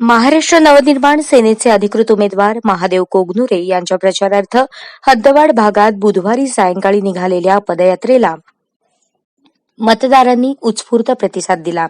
महाराष्ट्र नवनिर्माण सेनेचे अधिकृत उमेदवार महादेव कोगनुरे यांच्या प्रचारार्थ हद्दवाड भागात बुधवारी सायंकाळी निघालेल्या पदयात्रेला मतदारांनी उत्स्फूर्त प्रतिसाद दिला.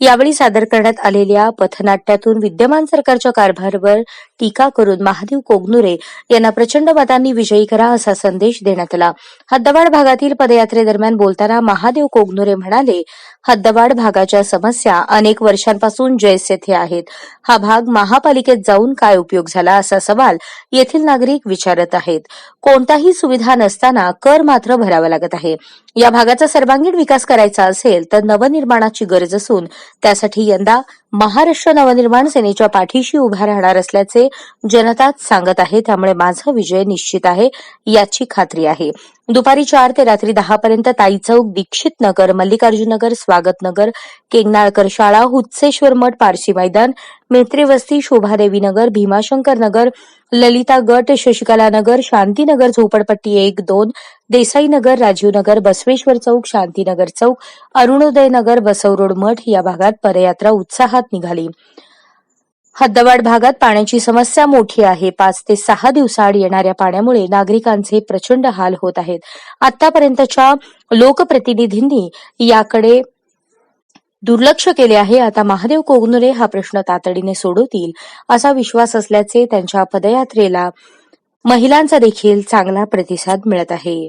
यावेळी सादर करण्यात आलेल्या पथनाट्यातून विद्यमान सरकारच्या कारभारवर टीका करून महादेव कोगनुरे यांना प्रचंड मतांनी विजयी करा असा संदेश देण्यात आला. हद्दवाड भागातील पदयात्रेदरम्यान बोलताना महादेव कोगनुरे म्हणाले हद्दवाड भागाच्या समस्या अनेक वर्षांपासून जैस येथे आहेत. हा भाग महापालिकेत जाऊन काय उपयोग झाला असा सवाल येथील नागरिक विचारत आहेत. कोणताही सुविधा नसताना कर मात्र भरावा लागत आहे. या भागाचा सर्वांगीण विकास करायचा असेल तर नवनिर्माणाची गरज असून त्यासाठी यंदा महाराष्ट्र नवनिर्माण सेनेच्या पाठीशी उभ्या राहणार असल्याचे जनताच सांगत आहे. त्यामुळे माझा विजय निश्चित आहे याची खात्री आहे. दुपारी चार ते रात्री दहा पर्यंत ताई चौक दीक्षित नगर मल्लिकार्जुन नगर स्वागत नगर केंगनाळकर शाळा हुत्सेश्वर मठ पारशी मैदान मेत्री वस्ती शोभादेवी नगर भीमाशंकर नगर ललिता गट शशिकला नगर शांतीनगर झोपडपट्टी एक दोन देसाई नगर राजीव नगर बसवेश्वर चौक शांतीनगर चौक अरुणोदय नगर बसवरोड मठ या भागात पदयात्रा उत्साहात निघाली. हद्दवाड भागात पाण्याची समस्या मोठी आहे. पाच ते सहा दिवसाआड येणाऱ्या पाण्यामुळे नागरिकांचे प्रचंड हाल होत आहेत. आतापर्यंतच्या लोकप्रतिनिधींनी याकडे दुर्लक्ष केले आहे. आता महादेव कोगनुरे हा प्रश्न तातडीने सोडवतील असा विश्वास असल्याचे त्यांच्या पदयात्रेला महिलांचा देखील चांगला प्रतिसाद मिळत आहे.